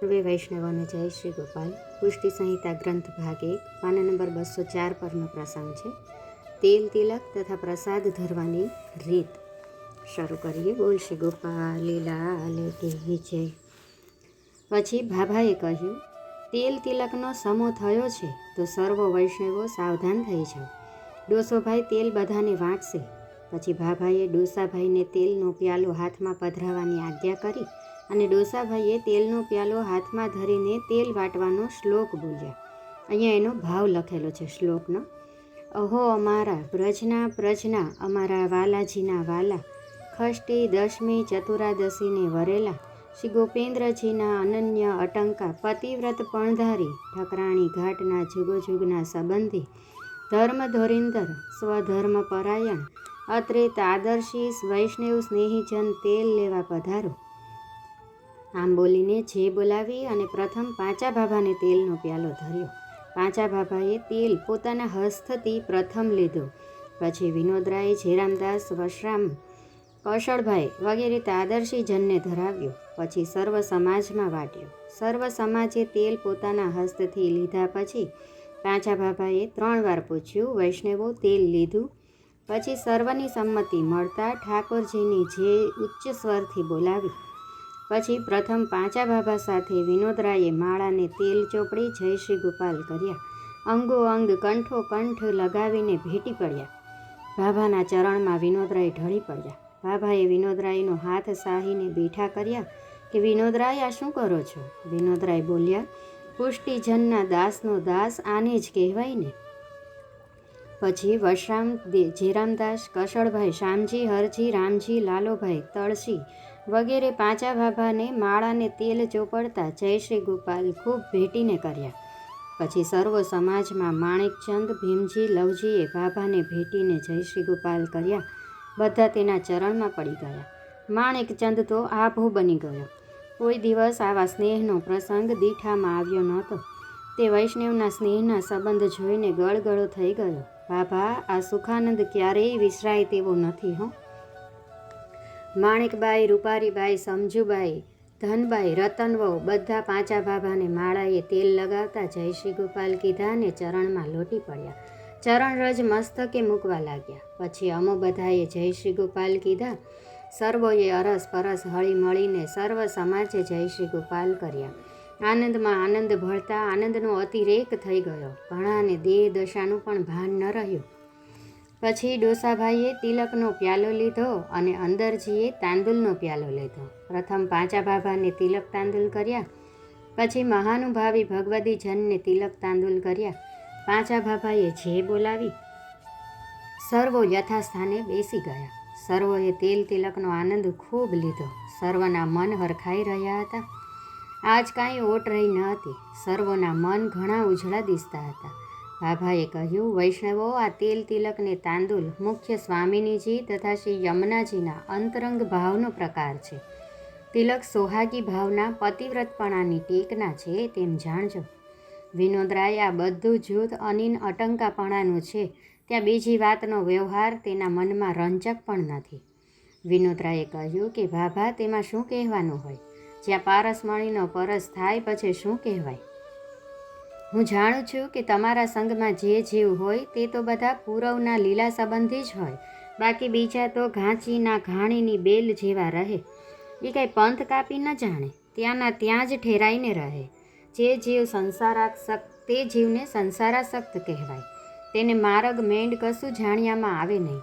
સર્વે વૈષ્ણવોને જય શ્રી ગોપાલ. પુષ્ટિ સંહિતા ગ્રંથ ભાગ એક, પાના નંબર બસો ચાર પરનો પ્રસંગ છે. તેલ તિલક તથા પ્રસાદ ધરવાની રીત. શરૂ કરીએ. બોલ શ્રી ગોપાલ, લીલા કે વિજય. પછી ભાભાએ કહ્યું, તેલ તિલકનો સમો થયો છે, તો સર્વ વૈષ્ણવો સાવધાન થઈ જાઓ. ડોસોભાઈ તેલ બધાને વાંચશે પછી ભાભાએ ડોસાભાઈને તેલનો પ્યાલો હાથમાં પધરાવાની આજ્ઞા કરી અને ડોસાભાઈએ તેલનો પ્યાલો હાથમાં ધરીને તેલ વાટવાનો શ્લોક બોલ્યા. અહીંયા એનો ભાવ લખેલો છે શ્લોકનો. અહો અમારા પ્રજના પ્રજના અમારા વાલાજીના વાલા, ખષ્ટી દશમી ચતુરાદશીને વરેલા, શ્રી ગોપેન્દ્રજીના અનન્ય અટંકા, પતિવ્રત પણધારી, ઠકરાણી ઘાટના જુગોજુગના સંબંધી, ધર્મ ધોરિંદર, સ્વધર્મ પરાયણ અત્રેત તાદર્શી વૈષ્ણવ સ્નેહીજન તેલ લેવા પધારો. આમ બોલીને જે બોલાવી અને પ્રથમ પાંચા ભાભાને તેલનો પ્યાલો ધર્યો. પાંચા ભાભાએ તેલ પોતાના હસ્તથી પ્રથમ લીધો. પછી વિનોદરાય જેરામદાસ વશરામ, કૌશળભાઈ વગેરે તાદર્શી જનને ધરાવ્યો. પછી સર્વ સમાજમાં વાટ્યો. સર્વ સમાજે તેલ પોતાના હસ્તથી લીધા પછી પાંચા ભાભાએ ત્રણ વાર પૂછ્યું, વૈષ્ણવો, તેલ લીધું? પછી સર્વની સંમતિ મળતા ઠાકોરજીની જે ઉચ્ચ સ્વરથી બોલાવી પછી પ્રથમ પાંચા બાબા સાથે વિનોદરાયે માળાને તેલ ચોપડી જય શ્રી ગોપાલ કર્યા. અંગો અંગ કંઠો કંઠ લગાવીને ભેટી પડ્યા. બાબાના ચરણમાં વિનોદરાય ઢળી પડ્યા. ભાભાએ વિનોદરાયનો હાથ સાહીને બેઠા કર્યા કે, વિનોદરાય, આ શું કરો છો? વિનોદરાય બોલ્યા, પુષ્ટિજનના દાસનો દાસ આને જ કહેવાય ને. પછી વશરામ જેરામદાસ કશળભાઈ શામજી હરજી, રામજી, લાલોભાઈ તળસી વગેરે પાંચા ભાભાને માળાને તેલ ચોપડતા જય શ્રી ગોપાલ ખૂબ ભેટીને કર્યા. પછી સર્વ સમાજમાં માણેકચંદ ભીમજી, લવજીએ ભાભાને ભેટીને જય શ્રી ગોપાલ કર્યા. બધા તેના ચરણમાં પડી ગયા. માણેકચંદ તો આભો બની ગયો. કોઈ દિવસ આવા સ્નેહનો પ્રસંગ દીઠામાં આવ્યો નહોતો. તે વૈષ્ણવના સ્નેહના સંબંધ જોઈને ગળગળો થઈ ગયો. બાબા આ સુખાનંદ ક્યારેય વિસરાય તેવો નથી હો. માણેકબાઈ, રૂપારીબાઈ, સમજુબાઈ, ધનબાઈ, રતનવહુ બધા પાંચા બાબાને માળાએ તેલ લગાવતા જય શ્રી ગોપાલ કીધા અને ચરણમાં લોટી પડ્યા. ચરણ રજ મસ્તકે મૂકવા લાગ્યા. પછી અમો બધાએ જય શ્રી ગોપાલ કીધા, સર્વોએ અરસ પરસ હળી મળીને સર્વ સમાજે જય શ્રી ગોપાલ કર્યા. આનંદમાં આનંદ ભળતા આનંદનો અતિરેક થઈ ગયો. ઘણાને દેહ દશાનું પણ ભાન ન રહ્યું. પછી ડોસાભાઈએ તિલકનો પ્યાલો લીધો અને અંદરજીએ તાંદુલનો પ્યાલો લીધો. પ્રથમ પાંચા ભાભાને તિલક તાંદુલ કર્યા. પછી મહાનુભાવી ભગવદી જનને તિલક તાંદુલ કર્યા. પાંચા બાબાએ જે બોલાવી, સર્વો યથાસ્થાને બેસી ગયા. સર્વોએ તેલ તિલકનો આનંદ ખૂબ લીધો. સર્વના મન હરખાઈ રહ્યા હતા. આજ કાંઈ ઓટ રહી ન હતી. સર્વોના મન ઘણા ઉજળા દિસતા હતા. બાભાએ કહ્યું, વૈષ્ણવો, આ તેલ તિલકને તાંદુલ મુખ્ય સ્વામિનીજી તથા શ્રી યમુનાજીના અંતરંગ ભાવનો પ્રકાર છે. તિલક સોહાગી ભાવના, પતિવ્રતપણાની ટેકના છે, તેમ જાણજો. વિનોદરાય, આ બધું જૂથ અનિન અટંકાપણાનું છે. ત્યાં બીજી વાતનો વ્યવહાર તેના મનમાં રંજક પણ નથી. વિનોદરાયે કહ્યું કે, ભાભા, તેમાં શું કહેવાનું હોય? જ્યાં પારસમણીનો પરસ થાય, પછી શું કહેવાય? હું જાણું છું કે તમારા સંગમાં જે જીવ હોય તે તો બધા પૂરવના લીલા સંબંધી જ હોય. બાકી બીજા તો ઘાંચીના ઘાણીની બેલ જેવા રહે. એ કાંઈ પંથ કાપી ન જાણે. ત્યાંના ત્યાં જ ઠેરાઈને રહે. જે જીવ સંસારાસક્ત, તે જીવને સંસારાસક્ત કહેવાય. તેને માર્ગ મેંડ કશું જાણ્યામાં આવે નહીં.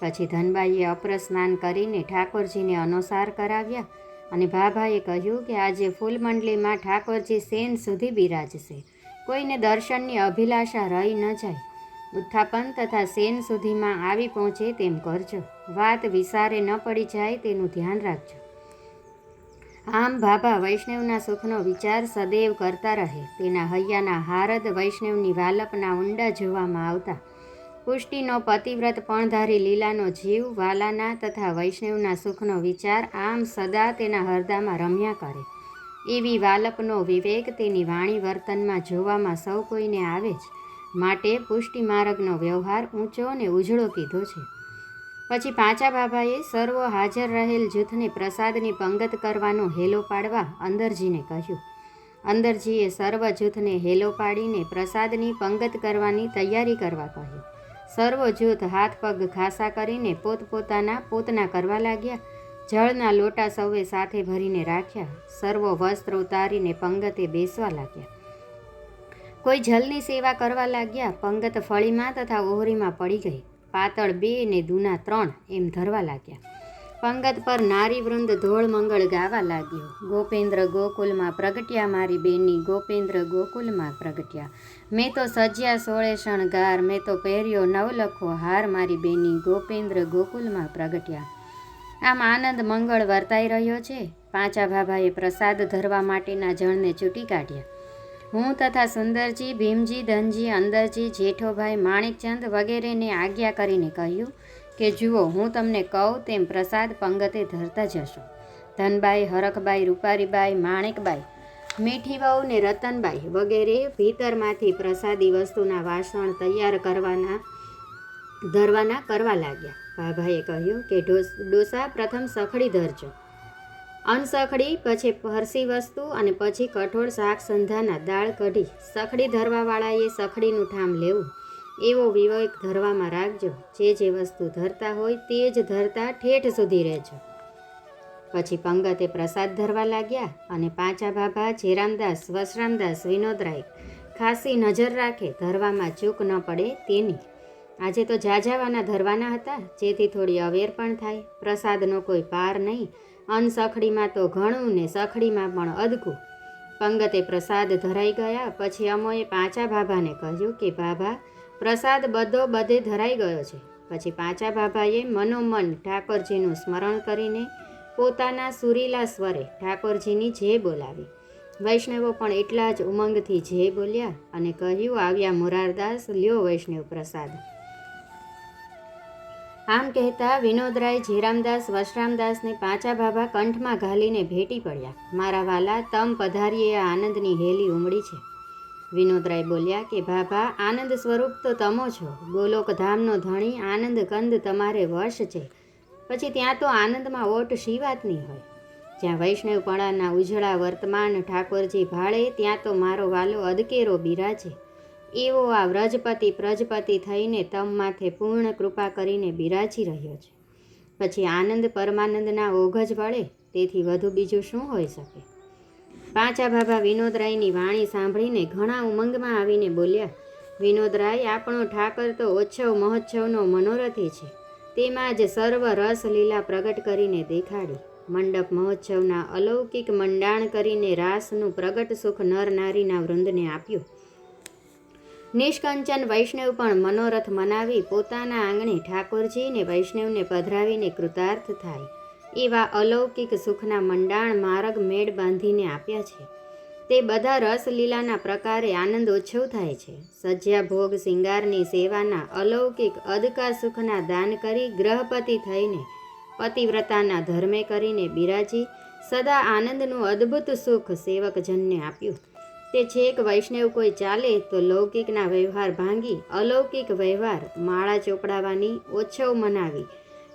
પછી ધનબાઈએ અપ્રસ્નાન કરીને ઠાકોરજીને અનુસાર કરાવ્યા અને ભાભાએ કહ્યું કે આજે ફૂલ મંડલીમાં ઠાકોરજી સેન સુધી બિરાજશે. કોઈને દર્શનની અભિલાષા રહી ન જાય. ઉત્થાપન તથા સેન સુધીમાં આવી પહોંચે તેમ કરજો. વાત વિસારે ન પડી જાય તેનું ધ્યાન રાખજો. આમ બાબા વૈષ્ણવના સુખનો વિચાર સદૈવ કરતા રહે. તેના હૈયાના હારદ વૈષ્ણવની વાલપના ઊંડા જોવામાં આવતા. પુષ્ટિનો પતિવ્રત પણધારી લીલાનો જીવ, વાલાના તથા વૈષ્ણવના સુખનો વિચાર આમ સદા તેના હરદામાં રમ્યા કરે. એવી વાલપનો વિવેક તેની વાણી વર્તનમાં જોવામાં સૌ કોઈને આવે જ. માટે પુષ્ટિ માર્ગનો વ્યવહાર ઊંચો અને ઉજળો કીધો છે. પછી પાંચા બાબાએ સર્વ હાજર રહેલ જૂથને પ્રસાદની પંગત કરવાનો હેલો પાડવા અંદરજીને કહ્યું. અંદરજીએ સર્વ જૂથને હેલો પાડીને પ્રસાદની પંગત કરવાની તૈયારી કરવા કહ્યું. સર્વ જૂથ હાથ પગ ખાસા કરીને પોતપોતાના પોતના કરવા લાગ્યા. જળના લોટા સૌએ સાથે ભરીને રાખ્યા. સર્વો વસ્ત્ર ઉતારીને પંગતે બેસવા લાગ્યા. કોઈ જલની સેવા કરવા લાગ્યા, પંગત ફળીમાં તથા ઓહરીમાં પડી ગઈ. પાતળ બે ને દૂના ત્રણ એમ ધરવા લાગ્યા. પંગત પર નારીવૃંદ ધોળ મંગળ ગાવા લાગ્યું. ગોપેન્દ્ર ગોકુલમાં પ્રગટ્યા મારી બેની, ગોપેન્દ્ર ગોકુલમાં પ્રગટ્યા. મેં તો સજ્યા સોળે શણગાર, મેં તો પહેર્યો નવલખો હાર મારી બેની, ગોપેન્દ્ર ગોકુલમાં પ્રગટ્યા. આમ આનંદ મંગળ વર્તાઈ રહ્યો છે. પાંચા ભાભાએ પ્રસાદ ધરવા માટેના જળને ચૂંટી કાઢ્યા. હું તથા સુંદરજી, ભીમજી, ધનજી, અંદરજી, જેઠોભાઈ, માણેકચંદ વગેરેને આજ્ઞા કરીને કહ્યું કે, જુઓ, હું તમને કહું તેમ પ્રસાદ પંગતે ધરતા જશો. ધનબાઈ, હરખબાઈ, રૂપારીબાઈ, માણેકબાઈ મીઠીબાઉ ને રતનબાઈ વગેરે ભીતરમાંથી પ્રસાદી વસ્તુના વાસણ તૈયાર કરવાના, ધરવાના કરવા લાગ્યા. ભાભાએ કહ્યું કે ડોસા પ્રથમ સખડી ધરજો. અનસખડી, પછી ફરસી વસ્તુ અને પછી કઠોળ શાક સંધાના દાળ કઢી. સખડી ધરવાવાળાએ સખડીનું ઠામ લેવું. એવો વિવેક ધરવામાં રાખજો. જે જે વસ્તુ ધરતા હોય તે જ ધરતા ઠેઠ સુધી રહેજો. પછી પંગતે પ્રસાદ ધરવા લાગ્યા અને પાંચા ભાભા જેરામદાસ વસરામદાસ, વિનોદરાય ખાસી નજર રાખે ધરવામાં ચૂક ન પડે તેની. આજે તો જાજાવાના ધરવાના હતા, જેથી થોડી અવેર પણ થાય. પ્રસાદનો કોઈ પાર નહીં. અનસખડીમાં તો ઘણું ને સખડીમાં પણ અદકું. પંગતે પ્રસાદ ધરાઈ ગયા, પછી અમોએ પાંચા ભાભાને કહ્યું કે, ભાભા, પ્રસાદ બધો બધે ધરાઈ ગયો છે. પછી પાંચા ભાભાએ મનોમન ઠાકોરજીનું સ્મરણ કરીને પોતાના સુરીલા સ્વરે ઠાકોરજીની જે બોલાવી. વૈષ્ણવો પણ એટલા જ ઉમંગથી જે બોલ્યા અને કહ્યું, આવ્યા મોરારદાસ, લ્યો વૈષ્ણવ પ્રસાદ. આમ કહેતા વિનોદરાય જીરામદાસ વશરામદાસને પાંચા ભાભા કંઠમાં ઘાલીને ભેટી પડ્યા. મારા વાલા, તમ પધારીએ આનંદની હેલી ઉમડી છે. વિનોદરાય બોલ્યા કે, ભાભા, આનંદ સ્વરૂપ તો તમો છો. ગોલોક ધામનો ધણી આનંદ કંદ તમારે વશ છે. પછી ત્યાં તો આનંદમાં ઓટ શી વાતની હોય? જ્યાં વૈષ્ણવપણાના ઉજળા વર્તમાન ઠાકોરજી ભાળે, ત્યાં તો મારો વાલો અદકેરો બિરાજે એવો આ વ્રજપતિ પ્રજપતિ થઈને તમ માથે પૂર્ણ કૃપા કરીને બિરાજી રહ્યો છે. પછી આનંદ પરમાનંદના ઓઘ જ વળે, તેથી વધુ બીજું શું હોઈ શકે? પાંચા ભાભા વિનોદરાયની વાણી સાંભળીને ઘણા ઉમંગમાં આવીને બોલ્યા, વિનોદરાય, આપણો ઠાકર તો ઓછવ મહોત્સવનો મનોરથી છે. તેમાં જ સર્વ રસ લીલા પ્રગટ કરીને દેખાડી. મંડપ મહોત્સવના અલૌકિક મંડાણ કરીને રાસનું પ્રગટ સુખ નર નારીના વૃંદને આપ્યું. નિષ્કંચન વૈષ્ણવ પણ મનોરથ મનાવી પોતાના આંગણે ઠાકોરજીને વૈષ્ણવને પધરાવીને કૃતાર્થ થાય. એવા અલૌકિક સુખના મંડાણ માર્ગ મેળ બાંધીને આપ્યા છે. તે બધા રસલીલાના પ્રકારે આનંદ ઓછવ થાય છે. સજ્યા ભોગ શિંગારની સેવાના અલૌકિક અદકા સુખના દાન કરી ગ્રહપતિ થઈને પતિવ્રતાના ધર્મે કરીને બિરાજી સદા આનંદનું અદ્ભુત સુખ સેવકજનને આપ્યું. તે છેક વૈષ્ણવ કોઈ ચાલે તો લૌકિકના વ્યવહાર ભાંગી, અલૌકિક વ્યવહાર માળા ચોપડાવાની ઓછવ મનાવી,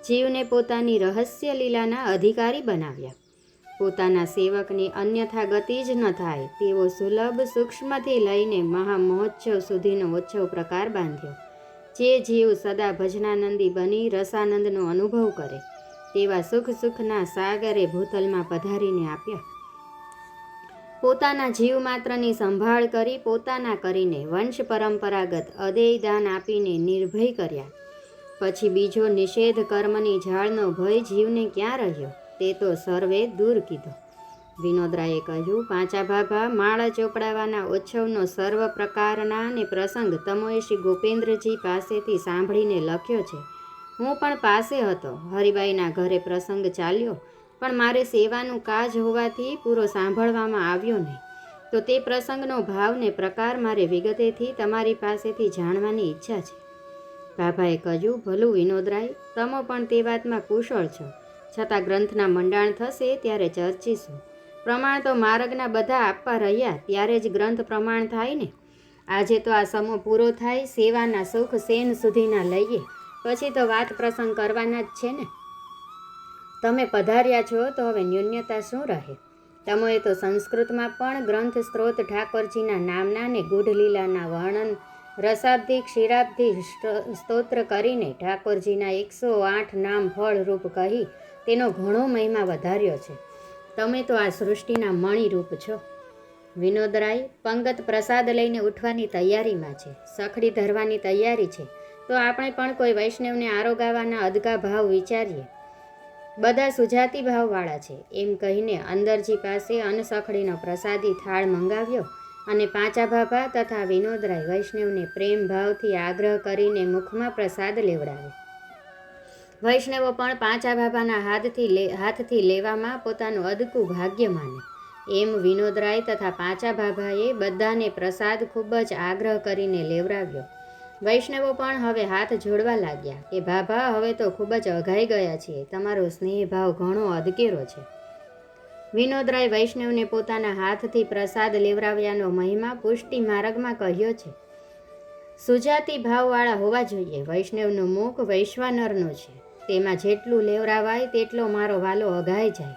જીવને પોતાની રહસ્ય લીલાના અધિકારી બનાવ્યા. પોતાના સેવકની અન્યથા ગતિ જ ન થાય તેવો સુલભ સૂક્ષ્મથી લઈને મહામહોત્સવ સુધીનો ઓછવ પ્રકાર બાંધ્યો. જે જીવ સદા ભજનાનંદી બની રસાનંદનો અનુભવ કરે, તેવા સુખ સુખના સાગરે ભૂતલમાં પધારીને આપ્યા. પોતાના જીવ માત્રની સંભાળ કરી પોતાના કરીને વંશ પરંપરાગત અદેય દાન આપીને નિર્ભય કર્યા. પછી બીજો નિષેધ કર્મની ઝાડનો ભય જીવને ક્યાં રહ્યો? તે તો સર્વે દૂર કીધો. વિનોદરાએ કહ્યું, પાંચા ભાભા, માળા ચોપડાવાના ઉત્સવનો સર્વ પ્રકારના અને પ્રસંગ તમોએ શ્રી ગોપેન્દ્રજી પાસેથી સાંભળીને લખ્યો છે. હું પણ પાસે હતો. હરિબાઈના ઘરે પ્રસંગ ચાલ્યો. પણ મારે સેવાનું કાજ હોવાથી પૂરો સાંભળવામાં આવ્યો નહીં. તો તે પ્રસંગનો ભાવ ને પ્રકાર મારે વિગતેથી તમારી પાસેથી જાણવાની ઈચ્છા છે. બાભાએ કહ્યું, ભલું વિનોદરાય, તમે પણ તે વાતમાં કુશળ છો. છતાં ગ્રંથના મંડાણ થશે ત્યારે ચર્ચીશું. પ્રમાણ તો માર્ગના બધા આપવા રહ્યા, ત્યારે જ ગ્રંથ પ્રમાણ થાય ને? આજે તો આ સમો પૂરો થાય, સેવાના સુખ સેન સુધીના લઈએ. પછી તો વાત પ્રસંગ કરવાના જ છે ને? તમે પધાર્યા છો તો હવે ન્યૂન્યતા શું રહે? તમે તો સંસ્કૃતમાં પણ ગ્રંથ સ્ત્રોત ઠાકોરજીના નામના ને ગુઢ લીલાના વર્ણન રસાબ્દી ક્ષીરાબ્ધિ સ્તોત્ર કરીને ઠાકોરજીના એકસો આઠ નામ ફળ રૂપ કહી તેનો ઘણો મહિમા વધાર્યો છે. તમે તો આ સૃષ્ટિના મણિરૂપ છો. વિનોદરાય, પંગત પ્રસાદ લઈને ઉઠવાની તૈયારીમાં છે, સખડી ધરવાની તૈયારી છે. તો આપણે પણ કોઈ વૈષ્ણવને આરોગાવાના અદગા ભાવ વિચારીએ. બધા સુજાતી ભાવવાળા છે. એમ કહીને અંદરજી પાસે અનસખડીનો પ્રસાદી થાળ મંગાવ્યો અને પાંચા ભાભા તથા વિનોદરાય વૈષ્ણવને પ્રેમ ભાવથી આગ્રહ કરીને મુખમાં પ્રસાદ લેવડાવ્યો. વૈષ્ણવો પણ પાંચા ભાભાના હાથથી લે, હાથથી લેવામાં પોતાનું અદકું ભાગ્ય માને. એમ વિનોદરાય તથા પાંચા ભાભાએ બધાને પ્રસાદ ખૂબ જ આગ્રહ કરીને લેવડાવ્યો. વૈષ્ણવો પણ હવે હાથ જોડવા લાગ્યા. કે ભાભા, હવે તો ખૂબ જ અઘાઈ ગયા છીએ. તમારો સ્નેહ ભાવ ઘણો અધકેરો છે. વિનોદરાય વૈષ્ણવને પોતાના હાથથી પ્રસાદ લેવરાવ્યાનો મહિમા પુષ્ટિ માર્ગમાં કહ્યો છે. સુજાતી ભાવવાળા હોવા જોઈએ. વૈષ્ણવનું મુખ વૈશ્વાનરનું છે. તેમાં જેટલું લેવરાવાય તેટલો મારો વાલો અઘાઈ જાય.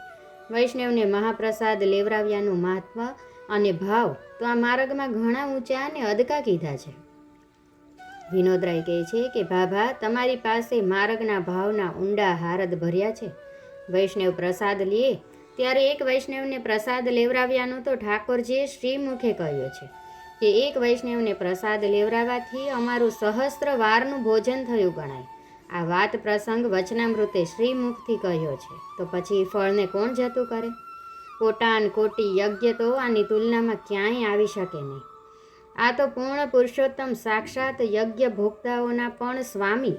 વૈષ્ણવને મહાપ્રસાદ લેવરાવ્યાનું મહાત્મ અને ભાવ તો આ માર્ગમાં ઘણા ઊંચા અને અદકા કીધા છે. વિનોદરાય કહે છે કે, ભાભા, તમારી પાસે માર્ગના ભાવના ઊંડા હારદ ભર્યા છે. વૈષ્ણવ પ્રસાદ લે. ત્યારે એક વૈષ્ણવને પ્રસાદ લેવરાવ્યાનું તો ઠાકોરજીએ શ્રીમુખે કહ્યું છે કે, એક વૈષ્ણવને પ્રસાદ લેવરાવાથી અમારું સહસ્ત્ર વારનું ભોજન થયું ગણાય. આ વાત પ્રસંગ વચનામૃતે શ્રીમુખથી કહ્યો છે. તો પછી ફળને કોણ જતું કરે? કોટાન કોટી યજ્ઞ તો આની તુલનામાં ક્યાંય આવી શકે નહીં. આ તો પૂર્ણ પુરુષોત્તમ સાક્ષાત યજ્ઞ ભોક્તાઓના પણ સ્વામી.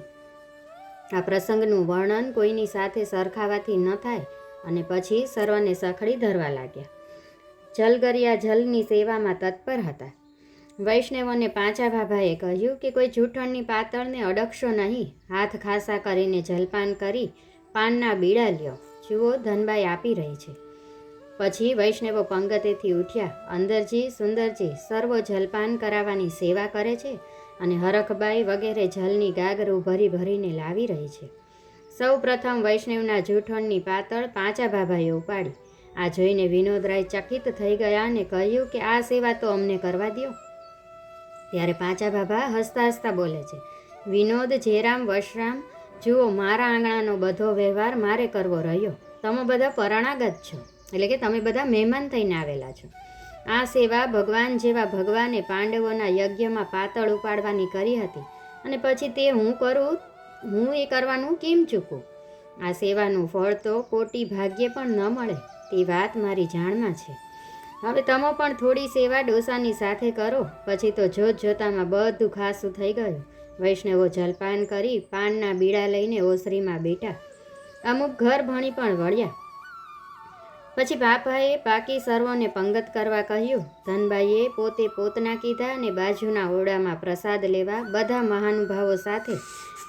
આ પ્રસંગનું વર્ણન કોઈની સાથે સરખાવાથી ન થાય અને પછી સર્વને સખડી ધરવા લાગ્યા. જલગરિયા જલની સેવામાં તત્પર હતા. વૈષ્ણવોને પાંચા ભાભાએ કહ્યું કે કોઈ જૂઠણની પાતળને અડકશો નહીં, હાથ ખાસા કરીને જલપાન કરી પાનના બીડા લ્યો. જુઓ, ધનબાઈ આપી રહી છે. પછી વૈષ્ણવો પંગતેથી ઉઠ્યા. અંદરજી, સુંદરજી, સર્વ જલપાન કરાવવાની સેવા કરે છે અને હરખબાઈ વગેરે જલની ગાગરું ભરી ભરીને લાવી રહી છે. સૌ પ્રથમ વૈષ્ણવના જૂઠણની પાતળ પાંચા ભાભાએ ઉપાડી. આ જોઈને વિનોદરાય ચકિત થઈ ગયા અને કહ્યું કે આ સેવા તો અમને કરવા દ્યો. ત્યારે પાંચા ભાભા હસતા હસતા બોલે છે, વિનોદ જેરામ વશરામ, જુઓ મારા આંગણાનો બધો વ્યવહાર મારે કરવો રહ્યો. તમે બધા પરણાગત છો. એટલે કે તમે બધા મહેમાન થઈને આવેલા છો. આ સેવા ભગવાન જેવા ભગવાને પાંડવોના યજ્ઞમાં પાતળ ઉપાડવાની કરી હતી અને પછી તે હું કરું, હું એ કરવાનું કેમ ચૂકું? આ સેવાનું ફળ તો કોટી ભાગ્યે પણ ન મળે, તે વાત મારી જાણમાં છે. હવે તમે પણ થોડી સેવા ડોસાની સાથે કરો, પછી તો જોત જોતામાં બધું ખાસું થઈ ગયું. વૈષ્ણવો જલપાન કરી પાનના બીડા લઈને ઓસરીમાં બેઠા. અમુક ઘર ભણી પણ વળ્યા. પછી બાપાએ બાકી સર્વોને પંગત કરવા કહ્યું, ધનબાઈએ પોતે પોતના કીધા અને બાજુના ઓરડામાં પ્રસાદ લેવા બધા મહાનુભાવો સાથે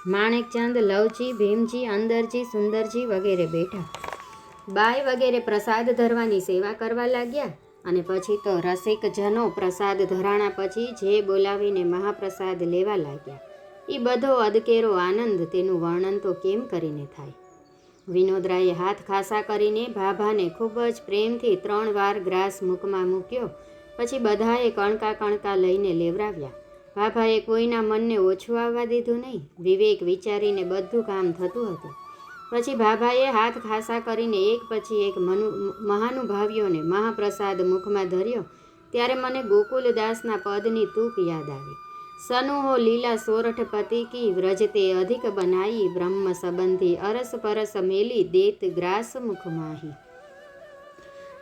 માણેકચંદ, લવજી, ભીમજી, અંદરજી, સુંદરજી વગેરે બેઠા. બાય વગેરે પ્રસાદ ધરવાની સેવા કરવા લાગ્યા અને પછી તો રસિકજનો પ્રસાદ ધરાણા પછી જે બોલાવીને મહાપ્રસાદ લેવા લાગ્યા. એ બધો અદકેરો આનંદ તેનું વર્ણન તો કેમ કરીને થાય? વિનોદરાએ હાથ ખાસા કરીને ભાભાને ખૂબ જ પ્રેમથી ત્રણ વાર ગ્રાસ મુખમાં મૂક્યો. પછી બધાએ કણકા કણકા લઈને લેવરાવ્યા. ભાભાએ કોઈના મનને ઓછું આવવા દીધું નહીં. વિવેક વિચારીને બધું કામ થતું હતું. પછી ભાભાએ હાથ ખાસા કરીને એક પછી એક મનુ, મહાનુભાવીઓને મહાપ્રસાદ મુખમાં ધર્યો. ત્યારે મને ગોકુલદાસના પદની તૂક યાદ આવી. સનુહો લીલા સોરઠ પતિ કી વ્રજતે અધિક બનાઈ બ્રહ્મ સંબંધી અરસ પરસ મેલી દેત ગ્રાસ મુખમાહી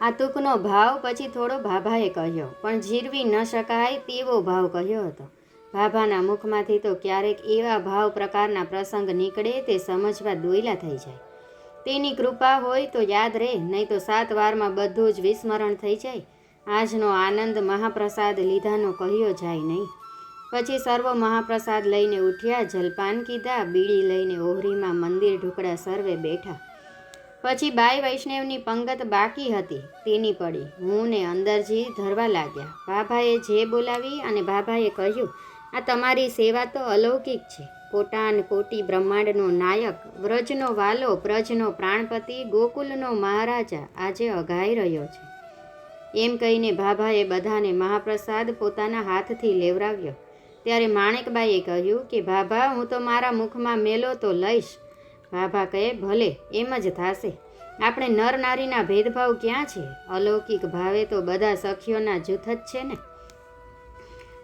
આ તુકનો ભાવ પછી થોડો ભાભાએ કહ્યો, પણ જીરવી ન શકાય તેવો ભાવ કહ્યો હતો. ભાભાના મુખમાંથી તો ક્યારેક એવા ભાવ પ્રકારના પ્રસંગ નીકળે તે સમજવા દોયલા થઈ જાય. તેની કૃપા હોય તો યાદ રહે, નહીં તો સાત વારમાં બધું જ વિસ્મરણ થઈ જાય. આજનો આનંદ મહાપ્રસાદ લીધાનો કહ્યો જાય નહીં. પછી સર્વ મહાપ્રસાદ લઈને ઉઠ્યા, જલપાન કીધા, બીડી લઈને ઓહરીમાં મંદિર ઢુકડા સર્વે બેઠા. પછી બાઈ વૈષ્ણવની પંગત બાકી હતી, તેની પડી. હું ને અંદરજી ધરવા લાગ્યા. ભાભાએ જે બોલાવી અને ભાભાએ કહ્યું, આ તમારી સેવા તો અલૌકિક છે. કોટાન કોટી બ્રહ્માંડનો નાયક, વ્રજનો વાલો પ્રજનો પ્રાણપતિ, ગોકુલનો મહારાજા આજે અઘાઈ રહ્યો છે. એમ કહીને ભાભાએ બધાને મહાપ્રસાદ પોતાના હાથથી લેવરાવ્યો ત્યારે માણેકબાઈએ કહ્યું કે ભાભા હું તો મારા મુખમાં મેલો તો લઈશ. ભાભા કહે, ભલે, એમ જ થાશે. આપણે નર નારીના ભેદભાવ ક્યાં છે? અલૌકિક ભાવે તો બધા સખીઓના જૂથ જ છે ને.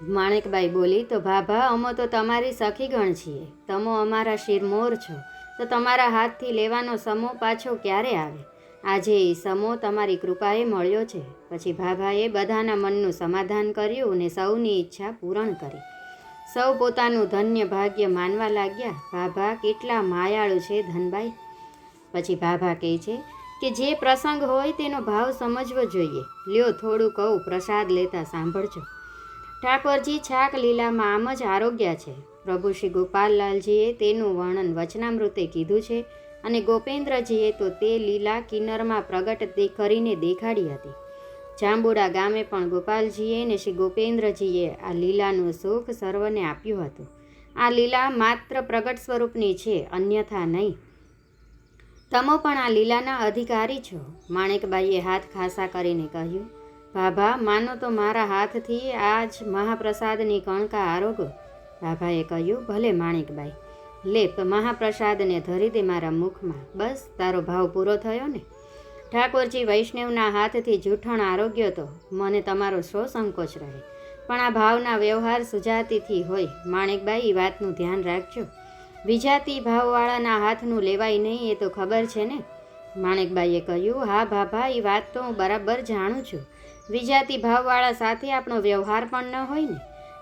માણેકબાઈ બોલી, તો ભાભા અમો તો તમારી સખીગણ છીએ. તમો અમારા શિરમોર છો. તો તમારા હાથથી લેવાનો સમો પાછો ક્યારે આવે? આજે એ સમો તમારી કૃપાએ મળ્યો છે. પછી ભાભાએ બધાના મનનું સમાધાન કર્યું અને સૌની ઈચ્છા પૂરણ કરી. સૌ પોતાનું ધન્ય ભાગ્ય માનવા લાગ્યા. ભાભા, કેટલા માયાળુ છે ધનબાઈ પછી ભાભા કહે છે કે જે પ્રસંગ હોય તેનો ભાવ સમજવો જોઈએ. લ્યો, થોડું કહું, પ્રસાદ લેતા સાંભળજો. ઠાકોરજી છાક લીલામાં આમ જ આરોગ્ય છે. પ્રભુ શ્રી ગોપાલલાલજીએ તેનું વર્ણન વચનામૃતે કીધું છે અને ગોપેન્દ્રજીએ તો તે લીલા કિન્નરમાં પ્રગટ કરીને દેખાડી હતી. જાંબુડા ગામે પણ ગોપાલજીએ ને શ્રી ગોપેન્દ્રજીએ આ લીલાનું સુખ સર્વને આપ્યું હતું. આ લીલા માત્ર પ્રગટ સ્વરૂપની છે, અન્યથા નહીં. તમો પણ આ લીલાના અધિકારી છો, માણેકબાઈએ હાથ ખાસા કરીને કહ્યું. ભાભા માનો તો મારા હાથથી આજ મહાપ્રસાદની કણકા આરોગો. ભાભાએ કહ્યું, ભલે માણેકબાઈ, લે મહાપ્રસાદને ધરી દે મારા મુખમાં. બસ, તારો ભાવ પૂરો થયો ને. ઠાકોરજી વૈષ્ણવના હાથથી જૂઠણ આરોગ્ય તો મને તમારો શો સંકોચ રહે. પણ આ ભાવના વ્યવહાર સુજાતીથી હોય. માણેકબાઈ એ વાતનું ધ્યાન રાખજો. વિજાતી ભાવવાળાના હાથનું લેવાય નહીં એ તો ખબર છે ને? માણેકબાઈએ કહ્યું, હા ભાભા એ વાત તો હું બરાબર જાણું છું. વિજાતી ભાવવાળા સાથે આપણો વ્યવહાર પણ ન હોય ને?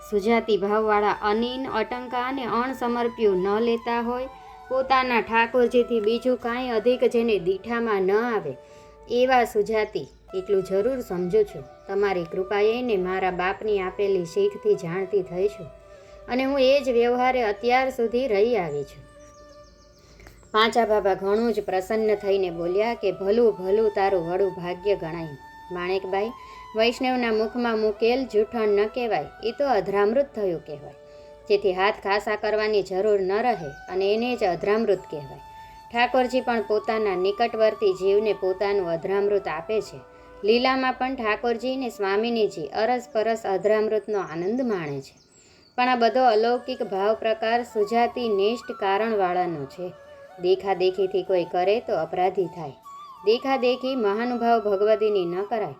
સુજાતી ભાવવાળા અનિન, અટંકા અને અણસમર્પ્યું ન લેતા હોય. પોતાના ઠાકોરજીથી બીજું કાંઈ અધિક જેને દીઠામાં ન આવે. એવા સુજાતી, એટલું જરૂર સમજો છું. તમારી કૃપાએ ને મારા બાપની આપેલી શીખથી જાણતી થઈ છું. અને હું એ જ વ્યવહારે અત્યાર સુધી રહી આવી છું. પાંચા બાબા ઘણું જ પ્રસન્ન થઈને બોલ્યા કે, ભલું ભલું તારું વડું ભાગ્ય ગણાય. માણેકબાઈ વૈષ્ણવના મુખમાં મૂકેલ જૂઠણ ન કહેવાય, એ તો અધરામૃત થયું કહેવાય. જેથી હાથ ખાસા કરવાની જરૂર ન રહે અને એને જ અધરામૃત કહેવાય. ઠાકોરજી પણ પોતાના નિકટવર્તી જીવને પોતાનું અધરામૃત આપે છે. લીલામાં પણ ઠાકોરજી ને સ્વામિનીજી અરસ પરસ અધરામૃતનો આનંદ માણે છે. પણ આ બધો અલૌકિક ભાવ પ્રકાર સુજાતી નિષ્ઠ કારણવાળાનો છે. દેખાદેખીથી કોઈ કરે તો અપરાધી થાય. દેખાદેખી મહાનુભાવ ભગવદીની ન કરાય.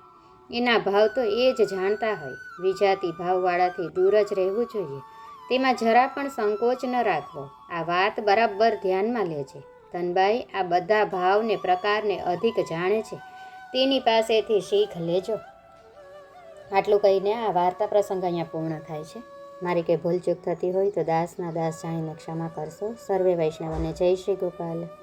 એના ભાવ તો એ જ જાણતા હોય. વિજાતી ભાવવાળાથી દૂર જ રહેવું જોઈએ. તેમાં જરા પણ સંકોચ ન રાખવો. આ વાત બરાબર ધ્યાનમાં લેજે. ધનબાઈ આ બધા ભાવને પ્રકારને અધિક જાણે છે. તેની પાસેથી શીખ લેજો. આટલું કહીને આ વાર્તા પ્રસંગ અહીંયા પૂર્ણ થાય છે. મારી કંઈ ભૂલચૂક થતી હોય તો દાસના દાસ જાણીને ક્ષમા કરશો. સર્વે વૈષ્ણવને જય શ્રી ગોપાલ.